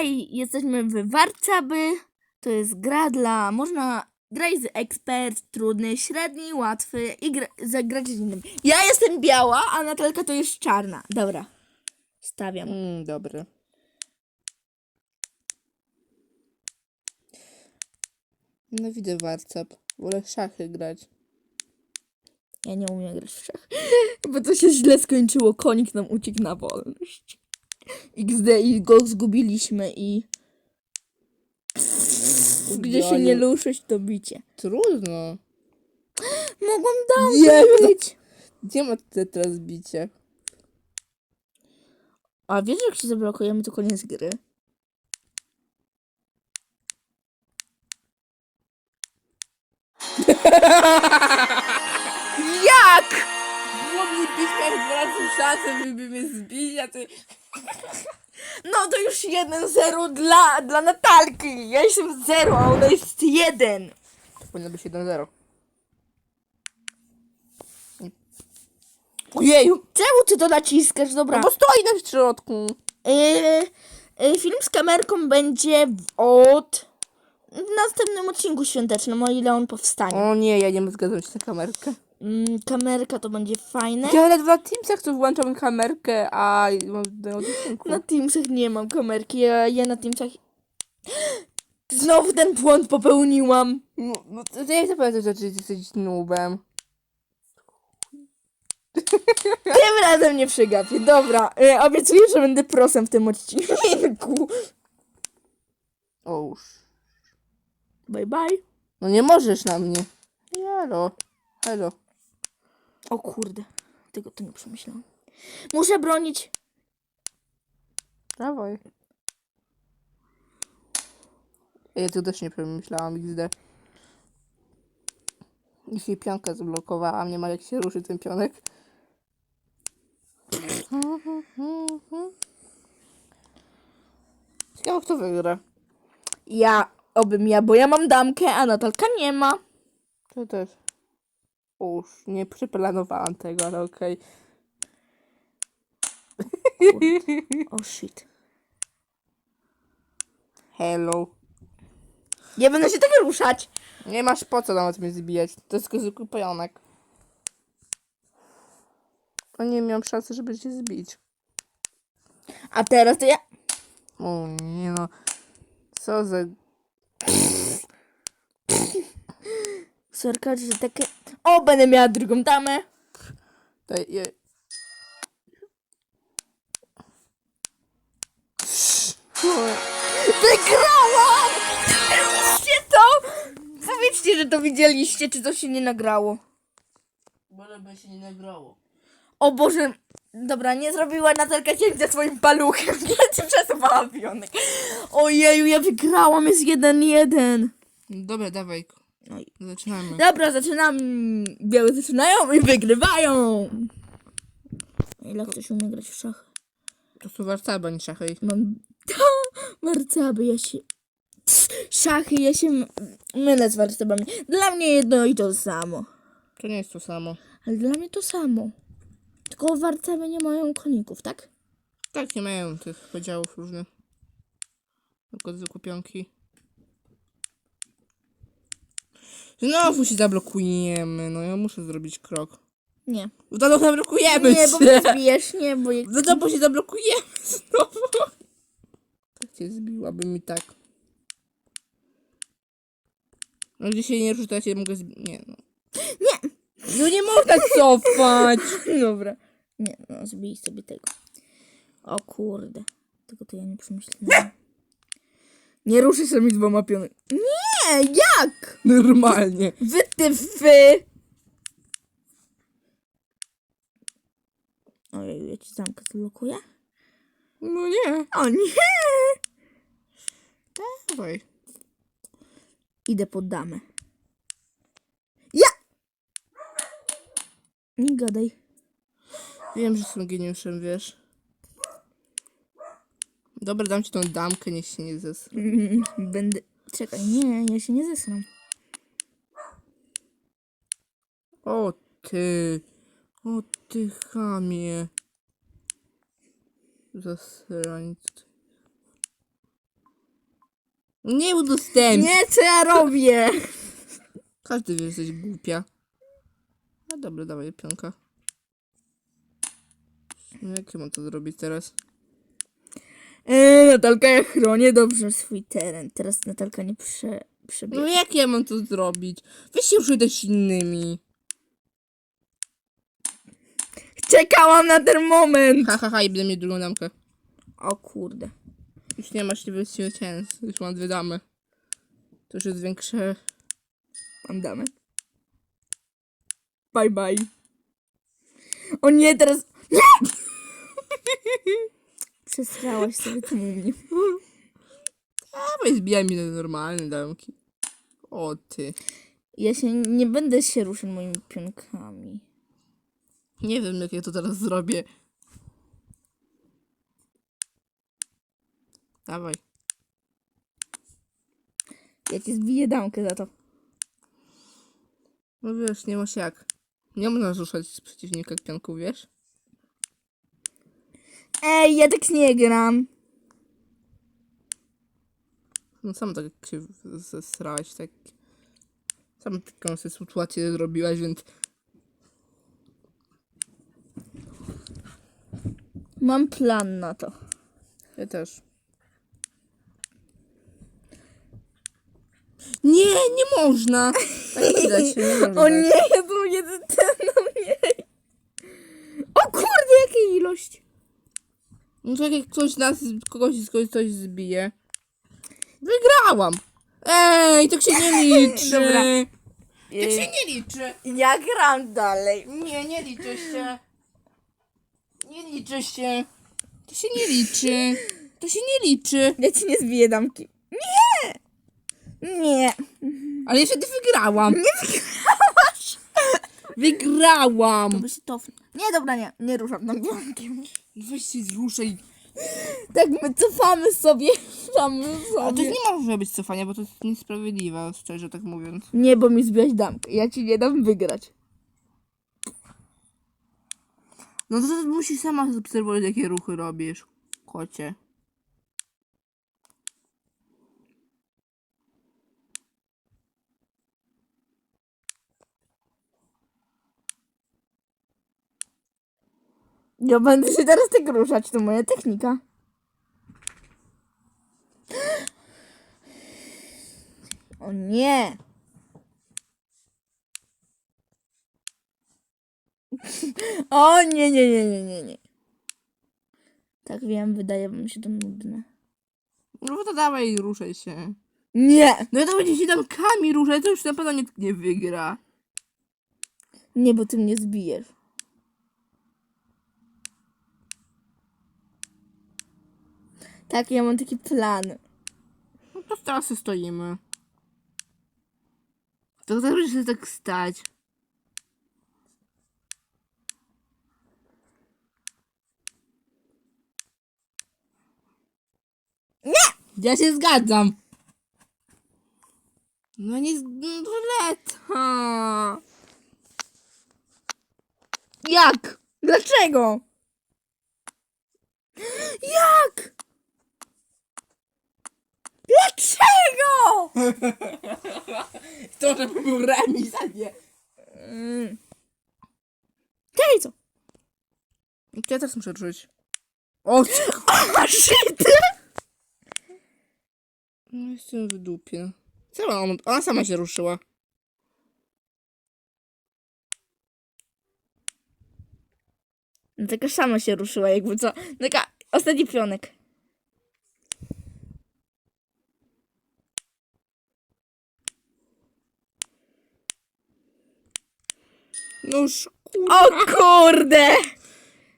Dzisiaj jesteśmy w Warcaby. To jest gra dla. Można grać z ekspert, trudny, średni, łatwy i gra, zagrać z innym. Ja jestem biała, a Natalka to jest czarna. Dobra. Stawiam. Mm, dobry. No widzę warcap. Wolę szachy grać. Ja nie umiem grać w szach. Bo to się źle skończyło. Konik nam uciekł na wolność. XD i go zgubiliśmy i. Gdzie się nie ruszyć, to bicie. Trudno. Mogłam dam Nie, być. Gdzie ma te teraz bicie? A wiesz, jak się zablokujemy, to koniec gry. Jak? Dwa razy szansę, żeby mnie zbić, a ty... No to już 1-0 dla, dla Natalki. Ja jestem 0, a ona jest 1. To powinno być 1-0. Ojeju. Czemu ty to naciskasz? Dobra. No bo stoi na środku. Yy, yy, film z kamerką będzie w- od w następnym odcinku świątecznym, o ile on powstanie. O nie, ja nie zgadzam się na kamerkę. Mm, kamerka to będzie fajne. Ja nawet na Teamsach to włączam kamerkę, a mam odcinku. Na Teamsach nie mam kamerki, ja, ja na Teamsach... Znowu ten błąd popełniłam. No, no to jak to powiedzieć, że ty jesteś noobem? Tym razem nie przegapię. Dobra, yy, obiecuję, że będę prosem w tym odcinku. O już. Bye bye. No nie możesz na mnie. Halo. Halo. O kurde, tego to nie przemyślałam. Muszę bronić. Dawaj. Ja tego też nie przemyślałam, XD. Jeśli pionka zablokowała mnie, ma jak się ruszy ten pionek. Ciekawe kto wygra. Ja, obym ja, bo ja mam damkę, a Natalka nie ma. To też. Uż, nie przyplanowałam tego, ale okej. O shit. Hello. Nie będę się tak ruszać. Nie masz po co nawet mnie zbijać. To jest tylko zwykły pojonek. Nie miałam szansy, żeby cię zbić. A teraz to ja... O nie no. Co za... Sorka, że takie... O, będę miała drugą damę. To je... Wygrałam! Widzieliście to? Powiedzcie, że to widzieliście, czy to się nie nagrało. Może by się nie nagrało. O Boże, dobra, nie zrobiła Natalka cięcia swoim paluchem, więc przesuwała pionek. Ojeju, ja wygrałam, jest jeden jeden. Dobra, dawaj. Oj. Zaczynamy. Dobra, zaczynam. Białe zaczynają i wygrywają. Ile ktoś umie grać w szachy? To są warcaby, nie szachy. Mam... Warcaby, ja się... Szachy, ja się mylę z warcabami. Dla mnie jedno i to samo. To nie jest to samo. Ale dla mnie to samo. Tylko warcaby nie mają koników, tak? Tak, nie mają tych podziałów różnych. Tylko zwykłe pionki. Znowu się zablokujemy. No ja muszę zrobić krok. Nie. No to zablokujemy Nie, bo mnie zbijesz, nie, bo jak... No to bo się zablokujemy znowu. Tak cię zbiłaby mi tak. No gdzie się nie to ja mogę zbić. Nie no. Nie! No nie można cofać. Dobra. Nie, no zbij sobie tego. O kurde. Tego to ja nie przemyślałem. Nie ruszy mi dwoma pionami. Nie! Jak? Normalnie. Wy ty fy! Ojej, ja ci zamkę zablokuję? No nie. O nie! Dawaj. Idę pod damę. Ja! Nie gadaj. Wiem, że jestem geniuszem, wiesz. Dobra, dam ci tą damkę, niech się nie zes. Mm, Będę... Czekaj, nie, ja się nie zesram. O ty. O ty chamie. Zasrańc. Nie udostępnij. Nie, co ja robię? Każdy wie, że jesteś głupia. No dobra, dawaj pionka. No jak mam to zrobić teraz? Eee, Natalka, ja chronię dobrze swój teren. Teraz Natalka nie prze, przebiegnie. No jak ja mam to zrobić? Weź się już innymi. Czekałam na ten moment. Ha, ha, ha, i będę mieć drugą damkę. O kurde. Już nie masz siebie ciens. Już mam dwie damy. To już jest większe. Mam damę. Bye bye. O nie, teraz... Nie! Przesrałaś sobie tym u mnie. Dawaj, zbijaj mi te normalne damki. O ty. Ja się nie będę się ruszać moimi pionkami. Nie wiem, jak ja to teraz zrobię. Dawaj. Ja ci zbiję damkę za to. No wiesz, nie masz jak. Nie można ruszać z przeciwnika pionków, wiesz? Ej, ja tak nie gram. No sam tak się zesrałaś, tak. Sam taką sytuację zrobiłaś, więc Mam plan na to. ja też. Nie, nie można! Tak nie da się, nie można. O nie, tu jeden ten na mnie. O kurde, jaka ilość. No to jak ktoś nas, kogoś z coś zbije. Wygrałam! Ej, tak się nie liczy! Dobra. Tak się nie liczy! Ja gram dalej. Nie, nie liczy się. Nie liczy się. To się nie liczy. To się nie liczy. Ja ci nie zbiję damki. Nie! Nie. Ale jeszcze ty wygrałam. Nie wygrałaś. Wygrałam. By się to... Nie, dobra, nie. Nie ruszam tam pionkiem. Weź się zruszaj. Tak, my cofamy sobie. Cofamy A to sobie. nie może być cofania, bo to jest niesprawiedliwe, szczerze tak mówiąc. Nie, bo mi zbiłaś damkę. Ja ci nie dam wygrać. No to musisz sama obserwować, jakie ruchy robisz, kocie. Ja będę się teraz tak ruszać. To moja technika. O nie. O nie, nie, nie, nie, nie, nie. Tak wiem, wydaje wam się to nudne. No to dawaj, ruszaj się. Nie. No to będzie się tam kami ruszać, to już na pewno nikt nie wygra. Nie, bo ty mnie zbijesz. Tak, ja mam taki plan. No to teraz sobie stoimy. To będzie się tak stać. Nie! Ja się zgadzam. No nie z... no. Jak? Dlaczego? Jak? Dlaczego? To, żeby był remis, a nie. Mm. Czekaj, co? Ja też muszę ruszyć. O, O, shit! no jestem w dupie. Sama ona, ona sama się ruszyła. No, taka sama się ruszyła, jakby co. Taka ostatni pionek. No już O kurde!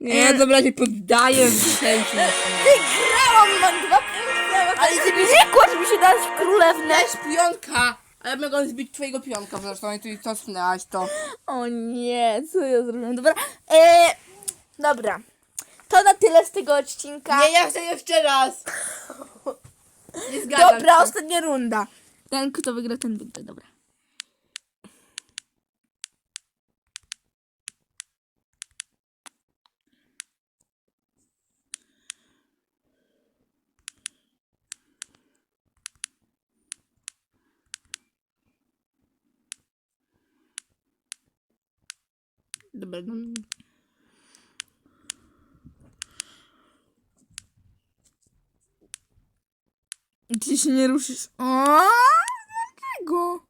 Nie, dobra, się poddaję chęci. Wygrałam, mam dwa punkty, ale ty nie kładź mi się dać w królewnę. Weź pionka! A ja mogę zbić twojego pionka zresztą i i cofnęłaś to. O nie, co ja zrobiłem? Dobra, e, dobra. To na tyle z tego odcinka. Nie, ja chcę jeszcze raz! Nie zgadzam dobra, się. ostatnia runda. Ten, kto wygra, ten wygra, dobra. Dobra, no. Ty się nie ruszysz. O, dlaczego?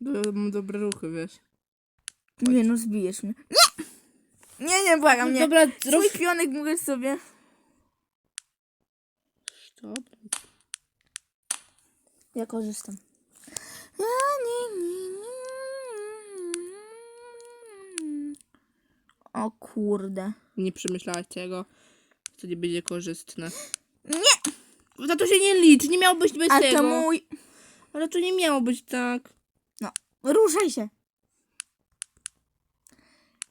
Do- Mam dobre ruchy, wiesz. Nie no, zbijesz mnie. Nie! Nie, nie, błagam, nie. Dobra, roz... pionek mogę sobie... Stop. Ja korzystam. O kurde. Nie przemyślałaś tego. To nie będzie korzystne. Nie! Za to się nie liczy, nie miało być bez A tego. to mój... Ale to nie miało być tak. Ruszaj się.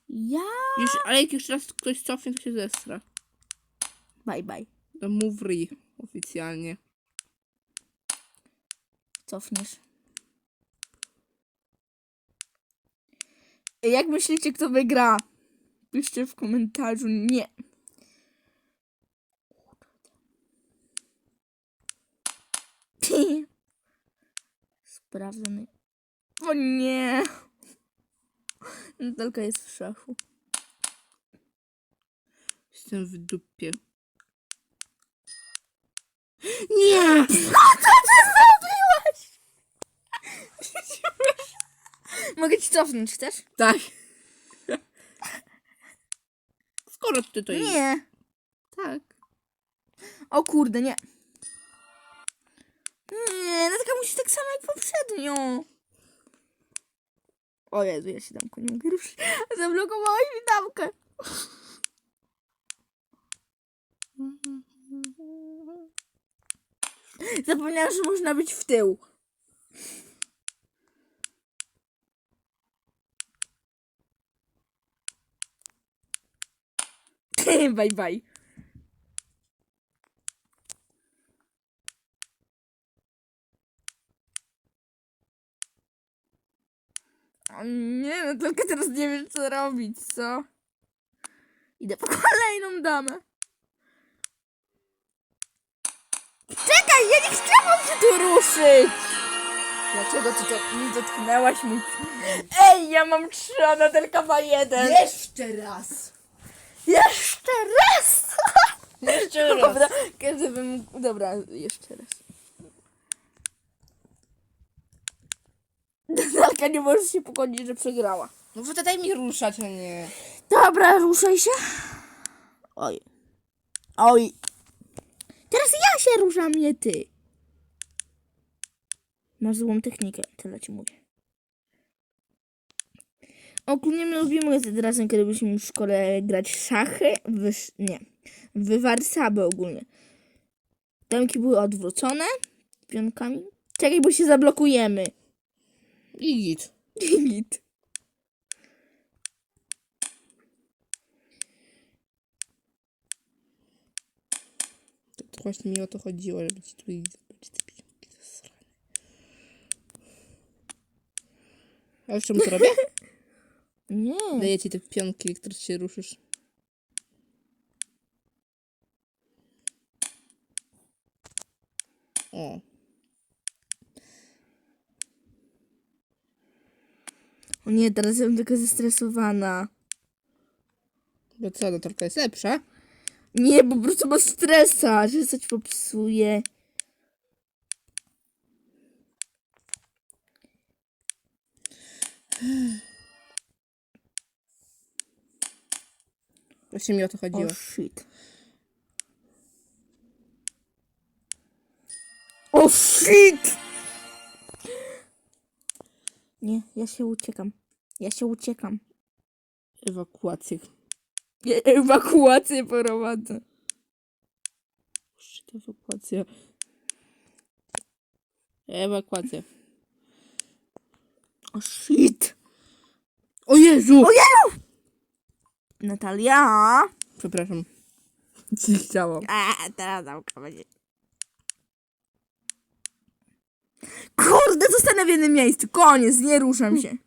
Ja... Już, ale jak jeszcze raz ktoś cofnie, to się zestra. Bye, bye. No move re oficjalnie. Cofniesz. Jak myślicie, kto wygra? Piszcie w komentarzu nie. Sprawdzony. O nie. Natalka jest w szachu. Jestem w dupie. Nie! Mogę ci cofnąć, chcesz? Tak. Skoro ty to jest. Nie. Tak. O kurde, nie. Nie, Natalka musi tak samo jak poprzednio. O Jezu, ja się damku nie mogę ruszyć. Zablokowałeś mi damkę. Zapomniałam, że można być w tył. bye bye. O nie, no tylko teraz nie wiem co robić, co? Idę po kolejną damę. Czekaj, ja nie chciałam się tu ruszyć! Dlaczego ty to mi dotknęłaś mój... Ej, ja mam trzy, a Natalka ma jeden. Jeszcze raz. Jeszcze raz! Jeszcze raz. Dobra, każdy bym... mógł- Dobra, jeszcze raz. Natalka nie może się pogodzić, że przegrała. No to daj mi ruszać, a nie. Dobra, ruszaj się. Oj. Oj. Teraz ja się ruszam, nie ty. Masz złą technikę, tyle ci mówię. Ogólnie my lubimy razem, kiedy byliśmy w szkole grać w szachy, w, nie, w warsaby ogólnie. Damki były odwrócone pionkami. Czekaj, bo się zablokujemy. I git. Git. To, to właśnie mi o to chodziło, żeby ci tu i zobaczyć te piłki zasrane. A już czemu to robię? Nie. Daję ci te pionki, które się ruszysz. O, O nie, teraz jestem tylko zestresowana. bo co, no trochę jest lepsza. Nie, bo po prostu ma stresa, że coś popsuje. Właśnie mi o to chodziło. O shit. O shit! Nie, ja się uciekam. Ja się uciekam. Ewakuację. Ja ewakuację prowadzę. Shit, ewakuacja. Ewakuacja. O shit! O Jezu! O Jezu! Natalia! Przepraszam. Ci chciałam. A, teraz zamka będzie. Kurde, zostanę w jednym miejscu. Koniec, nie ruszam się.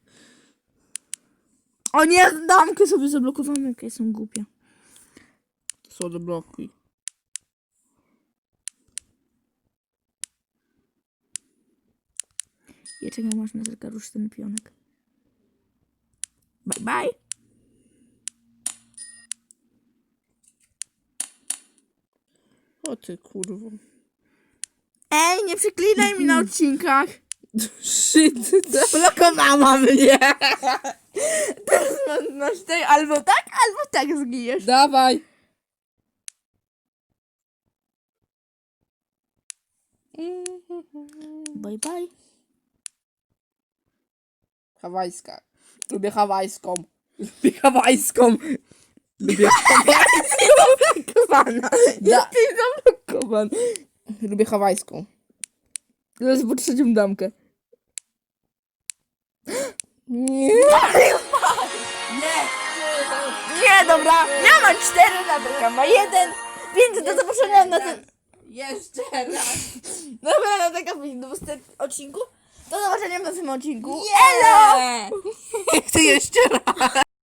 O nie, damkę sobie zablokowałam, jak jestem głupia. To są do blokuj. Ja czekam aż na ruszy ten pionek. Bye bye. O ty kurwo. Ej, nie przeklinaj mi na odcinkach. Shit, zablokowała mnie. Teraz masz- tutaj albo tak, albo tak zginiesz. Dawaj. Bye bye. Hawajska. Lubię hawajską. Lubię hawajską. Lubię hawajską. Da. Jesteś zablokowany. Lubię hawajską. Teraz po trzecią damkę. Nie. Nie. Nie, dobra. Ja mam cztery, Nabryka ma jeden. Więc do zobaczenia na tym... Jeszcze raz. Dobra, na tego w tym odcinku. Do zobaczenia w następnym odcinku. Elo! Chcę jeszcze raz.